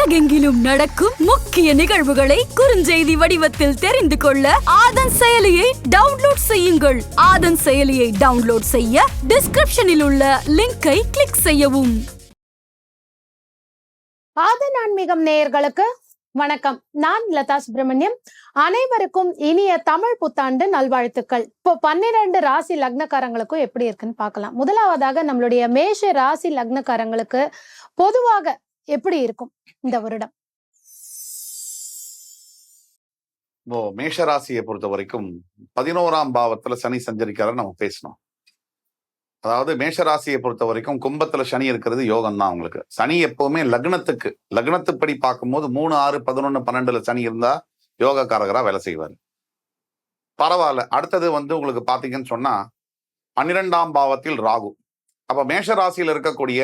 உலகெங்கிலும் நடக்கும் முக்கிய நிகழ்வுகளை குறுஞ்செய்தி வடிவத்தில் தெரிந்து கொள்ள ஆதன் செயலியை டவுன்லோட் செய்யுங்கள். ஆதன் செயலியை டவுன்லோட் செய்ய டிஸ்கிரிப்ஷனில் உள்ள லிங்கை கிளிக் செய்யவும். ஆதன் ஆன்மீகம் நேயர்களுக்கு வணக்கம். நான் லதா சுப்பிரமணியம். அனைவருக்கும் இனிய தமிழ் புத்தாண்டு நல்வாழ்த்துக்கள். இப்போ பன்னிரண்டு ராசி லக்னக்காரங்களுக்கும் எப்படி இருக்குன்னு பார்க்கலாம். முதலாவதாக நம்மளுடைய மேஷ ராசி லக்னக்காரங்களுக்கு பொதுவாக எப்படி இருக்கும் இந்த வருடம்? இப்போ மேஷராசியை பொறுத்த வரைக்கும் பதினோராம் பாவத்துல சனி சஞ்சரிக்கிறார் நம்ம பேசணும். அதாவது மேஷராசியை பொறுத்த வரைக்கும் கும்பத்துல சனி இருக்கிறது யோகம் தான் உங்களுக்கு. சனி எப்பவுமே லக்னத்துக்கு லக்னத்துப்படி பார்க்கும்போது மூணு ஆறு பதினொன்னு பன்னெண்டுல சனி இருந்தா யோகக்காரகரா வேலை செய்வார். பரவாயில்ல. அடுத்தது வந்து உங்களுக்கு பாத்தீங்கன்னு சொன்னா பன்னிரெண்டாம் பாவத்தில் ராகு. அப்ப மேஷராசியில் இருக்கக்கூடிய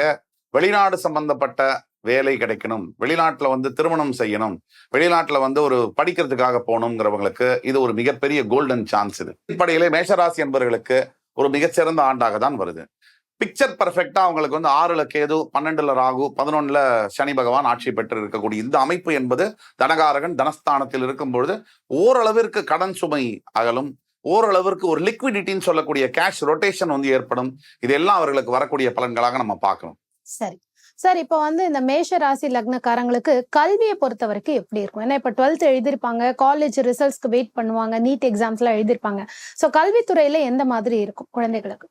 வெளிநாடு சம்பந்தப்பட்ட வேலை கிடைக்கணும். வெளிநாட்டுல வந்து திருமணம் செய்யணும். வெளிநாட்டுல வந்து ஒரு படிக்கிறதுக்காக போகணுங்கிறவங்களுக்கு இது ஒரு மிகப்பெரிய கோல்டன் சான்ஸ் இது. அடிப்படையிலே மேஷராசி என்பவர்களுக்கு ஒரு மிகச்சிறந்த ஆண்டாக தான் வருது. பிக்சர் பர்ஃபெக்டா அவங்களுக்கு வந்து ஆறுல கேது பன்னெண்டுல ராகு பதினொன்னுல சனி பகவான் ஆட்சி பெற்று இருக்கக்கூடிய இந்த அமைப்பு என்பது தனகாரகன் தனஸ்தானத்தில் இருக்கும் பொழுது ஓரளவிற்கு கடன் சுமை அகலும். ஓரளவிற்கு ஒரு லிக்விடிட்டின்னு சொல்லக்கூடிய கேஷ் ரொட்டேஷன் வந்து ஏற்படும். இதெல்லாம் அவர்களுக்கு வரக்கூடிய பலன்களாக நம்ம பார்க்கணும். சரி. சார் இப்போ வந்து இந்த மேஷ ராசி லக்னக்காரங்களுக்கு கல்வியை பொறுத்த வரைக்கும் எப்படி இருக்கும்? ஏன்னா இப்போ டுவெல்த் எழுதிருப்பாங்க காலேஜ் ரிசல்ட்ஸ்க்கு வெயிட் பண்ணுவாங்க நீட் எக்ஸாம்ஸ் எல்லாம் எழுதிருப்பாங்க ஸோ கல்வித்துறையில எந்த மாதிரி இருக்கும் குழந்தைகளுக்கு?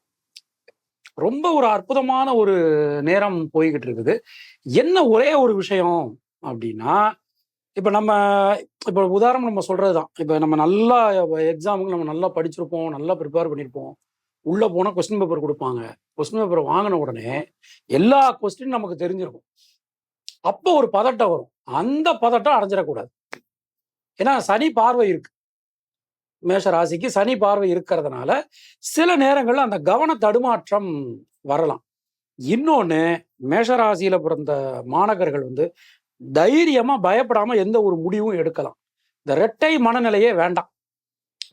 ரொம்ப ஒரு அற்புதமான ஒரு நேரம் போய்கிட்டு இருக்குது. என்ன ஒரே ஒரு விஷயம் அப்படின்னா இப்போ நம்ம இப்போ உதாரணம் நம்ம சொல்றது தான் இப்போ நம்ம நல்லா எக்ஸாமுக்கு நம்ம நல்லா படிச்சிருப்போம் நல்லா ப்ரிப்பேர் பண்ணியிருப்போம் உள்ளே போனால் கொஸ்டின் பேப்பர் கொடுப்பாங்க. கொஸ்டின் பேப்பர் வாங்கின உடனே எல்லா கொஸ்டின் நமக்கு தெரிஞ்சிருக்கும். அப்போ ஒரு பதட்டம் வரும். அந்த பதட்டம் அடைஞ்சிடக்கூடாது. ஏன்னா சனி பார்வை இருக்கு. மேஷ ராசிக்கு சனி பார்வை இருக்கிறதுனால சில நேரங்களில் அந்த கவன தடுமாற்றம் வரலாம். இன்னொன்று மேஷராசியில் பிறந்த மாணவர்கள் வந்து தைரியமாக பயப்படாமல் எந்த ஒரு முடிவும் எடுக்கலாம். இந்த ரெட்டை மனநிலையே வேண்டாம்.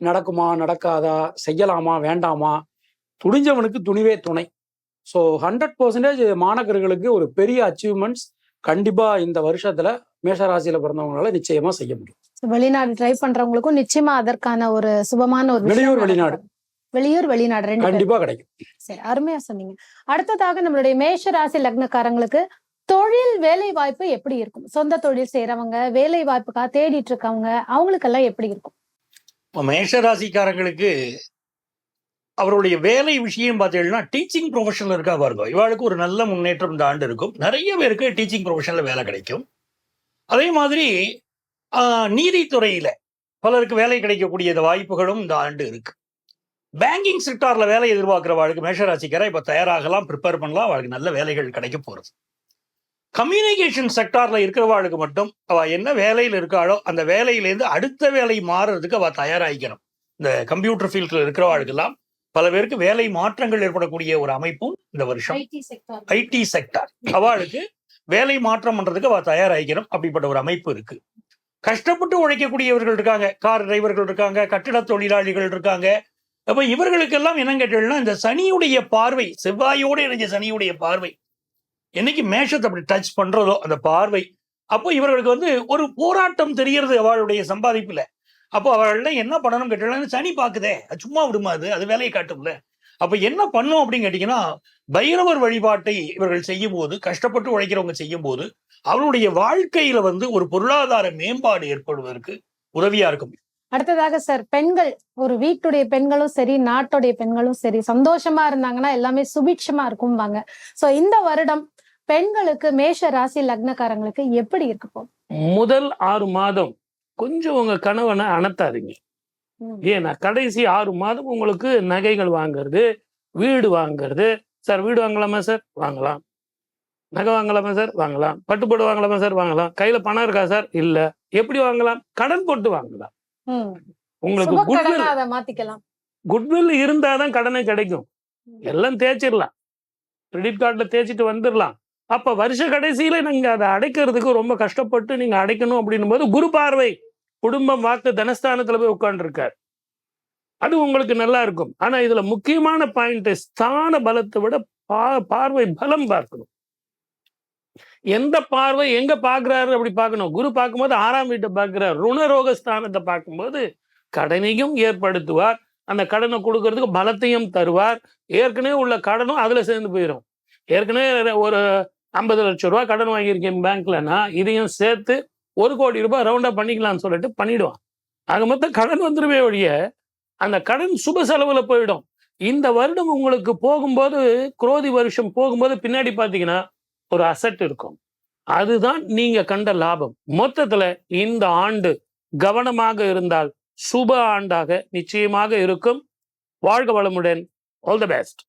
நடக்குமா நடக்காதா செய்யலாமா வேண்டாமா துணிஞ்சவனுக்கு துணிவே துணை. ஸோ ஹண்ட்ரட் பர்சன்டேஜ் மாணவர்களுக்கு ஒரு பெரிய அச்சீவ்மெண்ட்ஸ் கண்டிப்பா இந்த வருஷத்துல மேஷராசியில பிறந்தவங்களால நிச்சயமா செய்ய முடியும். வெளிநாடு ட்ரை பண்றவங்களுக்கும் நிச்சயமா அதற்கான ஒரு சுபமான ஒரு விஷயம் வெளியூர் வெளிநாடு. வெளியூர் வெளிநாடு ரெண்டு. கண்டிப்பா கிடைக்கும். சரி அருமையா சொன்னீங்க. அடுத்ததாக நம்மளுடைய மேஷ ராசி லக்னக்காரங்களுக்கு தொழில் வேலை வாய்ப்பு எப்படி இருக்கும்? சொந்த தொழில் செய்யறவங்க வேலை வாய்ப்புக்காக தேடிட்டு இருக்கவங்க அவங்களுக்கெல்லாம் எப்படி இருக்கும்? மேஷ ராசிக்காரங்களுக்கு அவருடைய வேலை விஷயம் பார்த்தீங்கன்னா டீச்சிங் ப்ரொஃபஷனில் இருக்கா பாருங்க. இவாளுக்கு ஒரு நல்ல முன்னேற்றம் இந்த ஆண்டு இருக்கும். நிறைய பேருக்கு டீச்சிங் ப்ரொஃபஷனில் வேலை கிடைக்கும். அதே மாதிரி நீதித்துறையில் பலருக்கு வேலை கிடைக்கக்கூடிய இந்த வாய்ப்புகளும் இந்த ஆண்டு இருக்கு. பேங்கிங் செக்டார்ல வேலை எதிர்பார்க்குற வாழ்க்கை மேஷராசிக்காரா இப்போ தயாராகலாம் ப்ரிப்பேர் பண்ணலாம் அவளுக்கு நல்ல வேலைகள் கிடைக்க போகிறது கம்யூனிகேஷன் செக்டாரில் இருக்கிறவாளுக்கு மட்டும் அவ என்ன வேலையில் இருக்காளோ அந்த வேலையிலேருந்து அடுத்த வேலை மாறுறதுக்கு அவள் தயாராகிக்கணும். இந்த கம்ப்யூட்டர் ஃபீல்டில் இருக்கிறவாளுக்கெல்லாம் பல பேருக்கு வேலை மாற்றங்கள் ஏற்படக்கூடிய ஒரு அமைப்பும் இந்த வருஷம். ஐடி செக்டார் அவளுக்கு வேலை மாற்றம் பண்றதுக்கு அவ தயாராகிக்கணும். அப்படிப்பட்ட ஒரு அமைப்பு இருக்கு. கஷ்டப்பட்டு உழைக்கக்கூடியவர்கள் இருக்காங்க. கார் டிரைவர்கள் இருக்காங்க. கட்டிட தொழிலாளிகள் இருக்காங்க. அப்ப இவர்களுக்கெல்லாம் என்ன கேட்டீங்கன்னா இந்த சனியுடைய பார்வை செவ்வாயோடு இணைஞ்ச சனியுடைய பார்வை. என்னைக்கு மேஷத்தை அப்படி டச் பண்றதோ அந்த பார்வை. அப்போ இவர்களுக்கு வந்து ஒரு போராட்டம் தெரியறது அவளுடைய சம்பாதிப்புல. அப்போ அவர்கள்லாம் என்ன பண்ணணும் கேட்டீங்கன்னா சனி பாக்குதே அது சும்மா விடுமா அது? அது வேலையை காட்டும்ல. அப்ப என்ன பண்ணும் அப்படின்னு கேட்டீங்கன்னா பைரவர் வழிபாட்டை இவர்கள் செய்யும் போது கஷ்டப்பட்டு உழைக்கிறவங்க செய்யும் போது அவருடைய வாழ்க்கையில வந்து ஒரு பொருளாதார மேம்பாடு ஏற்படுவதற்கு உதவியா இருக்கும். அடுத்ததாக சார் பெண்கள் ஒரு வீட்டுடைய பெண்களும் சரி நாட்டுடைய பெண்களும் சரி சந்தோஷமா இருந்தாங்கன்னா எல்லாமே சுபிட்சமா இருக்கும்பாங்க. சோ இந்த வருடம் பெண்களுக்கு மேஷ ராசி லக்னக்காரங்களுக்கு எப்படி இருக்கு போ முதல் ஆறு மாதம் கொஞ்சம் உங்க கணவனை அணத்தாதீங்க. ஏன்னா கடைசி ஆறு மாதம் உங்களுக்கு நகைகள் வாங்குறது வீடு வாங்குறது. சார் வீடு வாங்கலாமா சார்? வாங்கலாம். நகை வாங்கலாமா சார்? வாங்கலாம். பட்டுப்பட்டு வாங்கலாமா சார்? வாங்கலாம். கையில பணம் இருக்கா சார்? இல்ல. எப்படி வாங்கலாம்? கடன் போட்டு வாங்கலாம். உங்களுக்கு குட்வில் மாத்திக்கலாம். குட்வில் இருந்தாதான் கடனே கிடைக்கும். எல்லாம் தேய்ச்சிடலாம். கிரெடிட் கார்டுல தேய்ச்சிட்டு வந்துடலாம். அப்ப வருஷ கடைசியில நீங்கள் அதை அடைக்கிறதுக்கு ரொம்ப கஷ்டப்பட்டு நீங்க அடைக்கணும் அப்படின்னும் போது குரு பார்வை குடும்பம் வாக்கு தனஸ்தானத்துல போய் உட்காந்துருக்கார் அது உங்களுக்கு நல்லா இருக்கும். ஆனா இதுல முக்கியமான பாயிண்ட் ஸ்தான பலத்தை விட பா பார்வை பலம் பார்க்கணும். எந்த பார்வை எங்க பார்க்குறாரு அப்படி பார்க்கணும். குரு பார்க்கும்போது ஆறாம் வீட்டை பார்க்கிறார். ருணரோக ஸ்தானத்தை பார்க்கும்போது கடனையும் ஏற்படுத்துவார். அந்த கடனை கொடுக்கறதுக்கு பலத்தையும் தருவார். ஏற்கனவே உள்ள கடனும் அதுல சேர்ந்து போயிடும் ஏற்கனவே ஒரு ஐம்பது லட்சம் ரூபா கடன் வாங்கியிருக்கேன் பேங்க்லன்னா இதையும் சேர்த்து ஒரு கோடி ரூபாய் ரவுண்டாக பண்ணிக்கலாம்னு சொல்லிட்டு பண்ணிடுவான். ஆக மொத்தம் கடன் வந்துருவே ஒழிய அந்த கடன் சுப செலவில் போயிடும். இந்த வருடம் உங்களுக்கு போகும்போது குரோதி வருஷம் போகும்போது பின்னாடி பார்த்தீங்கன்னா ஒரு அசட் இருக்கும். அதுதான் நீங்க கண்ட லாபம். மொத்தத்துல இந்த ஆண்டு கவனமாக இருந்தால் சுப ஆண்டாக நிச்சயமாக இருக்கும். வாழ்க வளமுடன். All the best